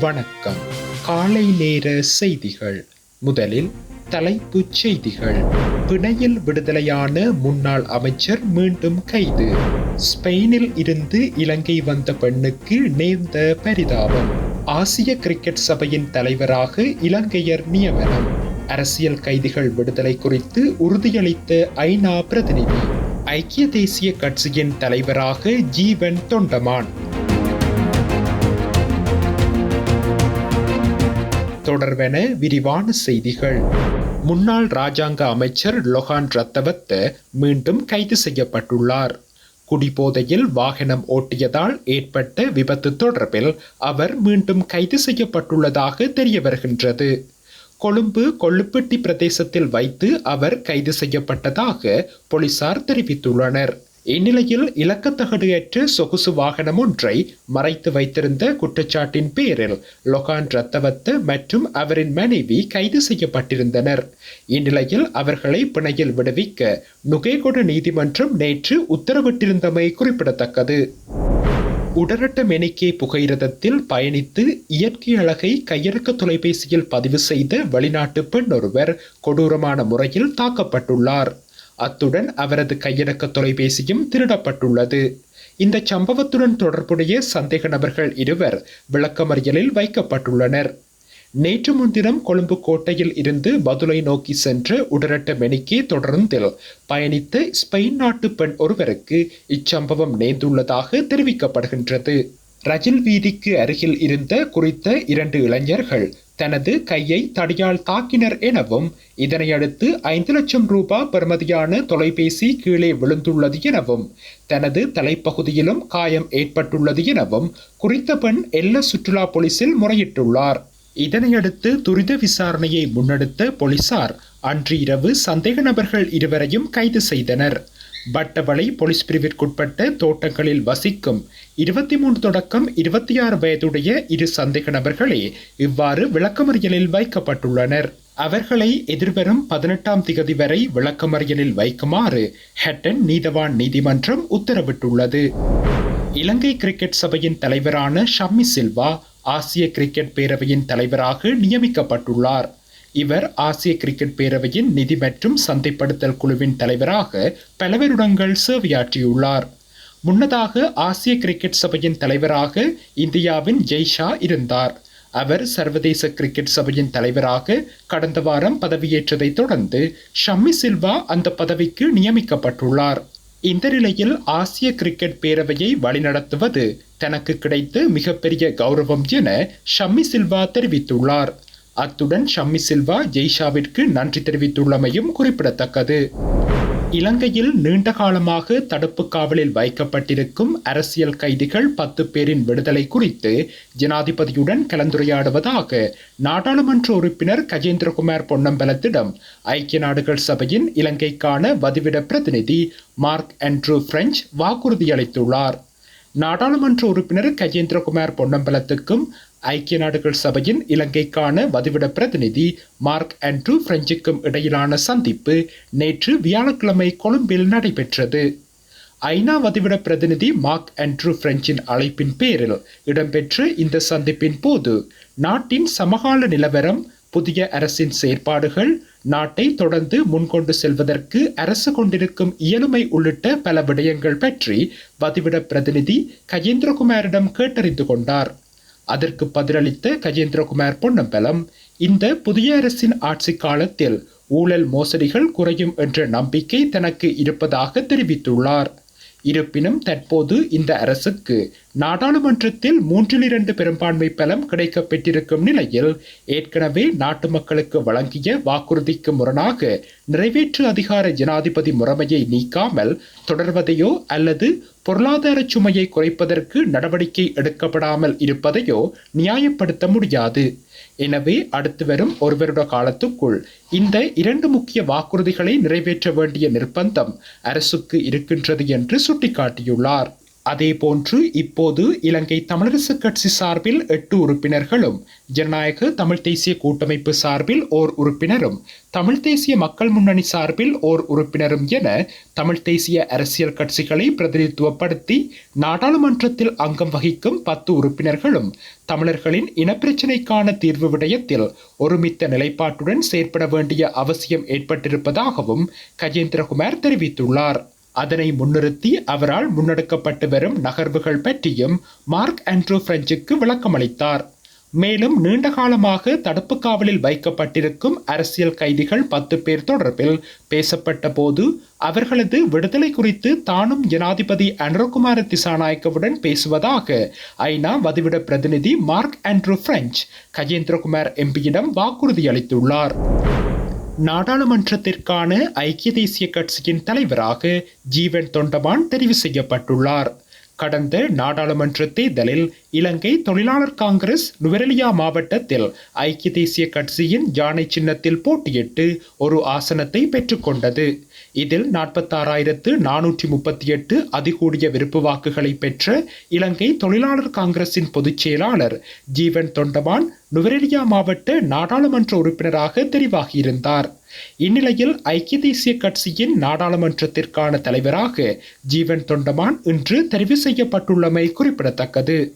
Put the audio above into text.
வணக்கம். காலை நேர செய்திகள். முதலில் தலைப்புச் செய்திகள். பிணையில் விடுதலையான முன்னாள் அமைச்சர் மீண்டும் கைது. ஸ்பெயினில் இருந்து இலங்கை வந்த பெண்ணுக்கு நேர்ந்த பரிதாபம். ஆசிய கிரிக்கெட் சபையின் தலைவராக இலங்கையர் நியமனம். அரசியல் கைதிகள் விடுதலை குறித்து உறுதியளித்த ஐநா பிரதிநிதி. ஐக்கிய தேசிய கட்சியின் தலைவராக ஜீவன் தொண்டமான். தொடர்வென விரிவான செய்திகள். முன்னாள் ராஜாங்க அமைச்சர் லொஹான் ரத்தவத்த மீண்டும் கைது செய்யப்பட்டுள்ளார். குடிபோதையில் வாகனம் ஓட்டியதால் ஏற்பட்ட விபத்து தொடர்பில் அவர் மீண்டும் கைது செய்யப்பட்டுள்ளதாக தெரிய வருகின்றது கொழும்பு கொள்ளுப்பட்டி பிரதேசத்தில் வைத்து அவர் கைது செய்யப்பட்டதாக போலீசார் தெரிவித்துள்ளனர். இந்நிலையில் இலக்கத்தகடையற்ற சொகுசு வாகனம் ஒன்றை மறைத்து வைத்திருந்த குற்றச்சாட்டின் பேரில் லொகான் ரத்தவத்த மற்றும் அவரின் மனைவி கைது செய்யப்பட்டிருந்தனர். இந்நிலையில் அவர்களை பிணையில் விடுவிக்க நுகேகொட நீதிமன்றம் நேற்று உத்தரவிட்டிருந்தமை குறிப்பிடத்தக்கது. உடரட்ட மெனிக்கே புகையிரதத்தில் பயணித்து இயற்கை அழகை கையடக்க தொலைபேசியில் பதிவு செய்த வெளிநாட்டு பெண் ஒருவர் கொடூரமான முறையில் தாக்கப்பட்டுள்ளார். அத்துடன் அவரது கையடக்க தொலைபேசியும் திருடப்பட்டுள்ளது. இந்த சம்பவத்துடன் தொடர்புடைய சந்தேக நபர்கள் இருவர் விளக்கமறியலில் வைக்கப்பட்டுள்ளனர். நேற்று முன்தினம் கொழும்பு கோட்டையில் இருந்து பதுளை நோக்கி சென்ற உடரட்ட மெனிக்கே தொடர்ந்தில் பயணித்த ஸ்பெயின் நாட்டு பெண் ஒருவருக்கு இச்சம்பவம் நேர்ந்துள்ளதாக தெரிவிக்கப்படுகின்றது. ரஜில் வீதிக்கு அருகில் இருந்த குறித்த இரண்டு இளைஞர்கள் தனது கையை தடியால் தாக்கினர் எனவும் இதனையடுத்து ஐந்து லட்சம் ரூபாய் பெறுமதியான தொலைபேசி கீழே விழுந்துள்ளது எனவும் தனது தலைப்பகுதியிலும் காயம் ஏற்பட்டுள்ளது எனவும் குறித்த பெண் எல்ல சுற்றுலா போலீசில் முறையிட்டுள்ளார். இதனையடுத்து துரித விசாரணையை முன்னெடுத்த போலீசார் அன்று இரவு சந்தேக நபர்கள் இருவரையும் கைது செய்தனர். பட்டவளை போலீஸ் பிரிவிற்குட்பட்ட தோட்டங்களில் வசிக்கும் இருபத்தி மூன்று தொடக்கம் இருபத்தி ஆறு வயதுடைய இரு சந்தேக நபர்களே இவ்வாறு விளக்கமறியலில் வைக்கப்பட்டுள்ளனர். அவர்களை எதிர்வரும் பதினெட்டாம் திகதி வரை விளக்கமறியலில் வைக்குமாறு ஹெட்டன் நீதவான் நீதிமன்றம் உத்தரவிட்டுள்ளது. இலங்கை கிரிக்கெட் சபையின் தலைவரான ஷம்மி சில்வா ஆசிய கிரிக்கெட் பேரவையின் தலைவராக நியமிக்கப்பட்டுள்ளார். இவர் ஆசிய கிரிக்கெட் பேரவையின் நிதி மற்றும் சந்தைப்படுத்தல் குழுவின் தலைவராக பல வருடங்கள் சேவையாற்றியுள்ளார். முன்னதாக ஆசிய கிரிக்கெட் சபையின் தலைவராக இந்தியாவின் ஜெய்ஷா இருந்தார். அவர் சர்வதேச கிரிக்கெட் சபையின் தலைவராக கடந்த வாரம் பதவியேற்றதை தொடர்ந்து ஷம்மி சில்வா அந்த பதவிக்கு நியமிக்கப்பட்டுள்ளார். இந்த நிலையில் ஆசிய கிரிக்கெட் பேரவையை வழிநடத்துவது தனக்கு கிடைத்த மிகப்பெரிய கௌரவம் என ஷம்மி சில்வா தெரிவித்துள்ளார். அத்துடன் ஷம்மி சில்வா ஜெய்ஷாவிற்கு நன்றி தெரிவித்துள்ளமையும் குறிப்பிடத்தக்கது. இலங்கையில் நீண்ட காலமாக தடுப்பு காவலில் வைக்கப்பட்டிருக்கும் அரசியல் கைதிகள் பத்து பேரின் விடுதலை குறித்து ஜனாதிபதியுடன் கலந்துரையாடுவதாக நாடாளுமன்ற உறுப்பினர் கஜேந்திரகுமார் பொன்னம்பலத்திடம் ஐக்கிய நாடுகள் சபையின் இலங்கைக்கான வதிவிட பிரதிநிதி மார்க் ஆண்ட்ரூ பிரெஞ்ச் வாக்குறுதியளித்துள்ளார். நாடாளுமன்ற உறுப்பினர் கஜேந்திரகுமார் பொன்னம்பலத்துக்கும் ஐக்கிய நாடுகள் சபையின் இலங்கைக்கான வதிவிட பிரதிநிதி மார்க் ஆண்ட்ரூ பிரெஞ்சுக்கும் இடையிலான சந்திப்பு நேற்று வியாழக்கிழமை கொழும்பில் நடைபெற்றது. ஐநா வதிவிட பிரதிநிதி மார்க் ஆண்ட்ரூ பிரெஞ்சின் அழைப்பின் பேரில் இடம்பெற்ற இந்த சந்திப்பின் போது நாட்டின் சமகால நிலவரம் புதிய அரசின் செயற்பாடுகள் நாட்டை தொடர்ந்து முன்கொண்டு செல்வதற்கு அரசு கொண்டிருக்கும் இயலுமை உள்ளிட்ட பல விடயங்கள் பற்றி வதிவிட பிரதிநிதி கஜேந்திரகுமாரிடம் கேட்டறிந்து கொண்டார். அதற்கு பதிலளித்த கஜேந்திரகுமார் பொன்னம்பலம் இந்த புதிய அரசின் ஆட்சி காலத்தில் ஊழல் மோசடிகள் குறையும் என்ற நம்பிக்கை தனக்கு இருப்பதாக தெரிவித்துள்ளார். இருப்பினும் தற்போது இந்த அரசுக்கு நாடாளுமன்றத்தில் மூன்றில் இரண்டு பெரும்பான்மை பலம் கிடைக்க பெற்றிருக்கும் நிலையில் ஏற்கனவே நாட்டு மக்களுக்கு வழங்கிய வாக்குறுதிக்கு முரணாக நிறைவேற்று அதிகார ஜனாதிபதி முறைமையை நீக்காமல் தொடர்வதையோ அல்லது பொருளாதார சுமையை குறைப்பதற்கு நடவடிக்கை எடுக்கப்படாமல் இருப்பதையோ நியாயப்படுத்த முடியாது. எனவே அடுத்து வரும் ஒரு வருட காலத்துக்குள் இந்த இரண்டு முக்கிய வாக்குறுதிகளை நிறைவேற்ற வேண்டிய நிர்பந்தம் அரசுக்கு இருக்கின்றது என்று சுட்டிக்காட்டியுள்ளார். அதேபோன்று இப்போது இலங்கை தமிழரசு கட்சி சார்பில் எட்டு உறுப்பினர்களும் ஜனநாயக தமிழ் தேசிய கூட்டமைப்பு சார்பில் ஓர் உறுப்பினரும் தமிழ் தேசிய மக்கள் முன்னணி சார்பில் ஓர் உறுப்பினரும் என தமிழ் தேசிய அரசியல் கட்சிகளை பிரதிநிதித்துவப்படுத்தி நாடாளுமன்றத்தில் அங்கம் வகிக்கும் பத்து உறுப்பினர்களும் தமிழர்களின் இனப்பிரச்சினைக்கான தீர்வு விடயத்தில் ஒருமித்த நிலைப்பாட்டுடன் செயற்பட வேண்டிய அவசியம் ஏற்பட்டிருப்பதாகவும் கஜேந்திரகுமார் தெரிவித்துள்ளார். அதனை முன்னிறுத்தி அவரால் முன்னெடுக்கப்பட்டு வரும் நகர்வுகள் பற்றியும் மார்க் ஆண்ட்ரூ பிரெஞ்சுக்கு விளக்கமளித்தார். மேலும் நீண்ட காலமாக தடுப்பு காவலில் வைக்கப்பட்டிருக்கும் அரசியல் கைதிகள் பத்து பேர் தொடர்பில் பேசப்பட்ட போது அவர்களது விடுதலை குறித்து தானும் ஜனாதிபதி அனுரகுமார திசாநாயக்கவுடன் பேசுவதாக ஐநா வதிவிட பிரதிநிதி மார்க் ஆண்ட்ரூ பிரெஞ்ச் கஜேந்திரகுமார் எம்பியிடம் வாக்குறுதி அளித்துள்ளார் நாடாளுமன்றத்திற்கான ஐக்கிய தேசிய கட்சியின் தலைவராக ஜீவன் தொண்டமான் தெரிவு செய்யப்பட்டுள்ளார். கடந்த நாடாளுமன்ற தேர்தலில் இலங்கை தொழிலாளர் காங்கிரஸ் நுவரெலியா மாவட்டத்தில் ஐக்கிய தேசிய கட்சியின் யானை சின்னத்தில் போட்டியிட்டு ஒரு ஆசனத்தை பெற்றுக்கொண்டது. இதில் நாற்பத்தாறாயிரத்து நானூற்றி முப்பத்தி எட்டு அதிகூடிய விருப்பு வாக்குகளை பெற்ற இலங்கை தொழிலாளர் காங்கிரசின் பொதுச் செயலாளர் ஜீவன் தொண்டமான் நுவரெலியா மாவட்ட நாடாளுமன்ற உறுப்பினராக தெரிவாகியிருந்தார். இந்நிலையில் ஐக்கிய தேசிய கட்சியின் நாடாளுமன்றத்திற்கான தலைவராக ஜீவன் தொண்டமான் இன்று தெரிவு செய்யப்பட்டுள்ளமை குறிப்பிடத்தக்கது.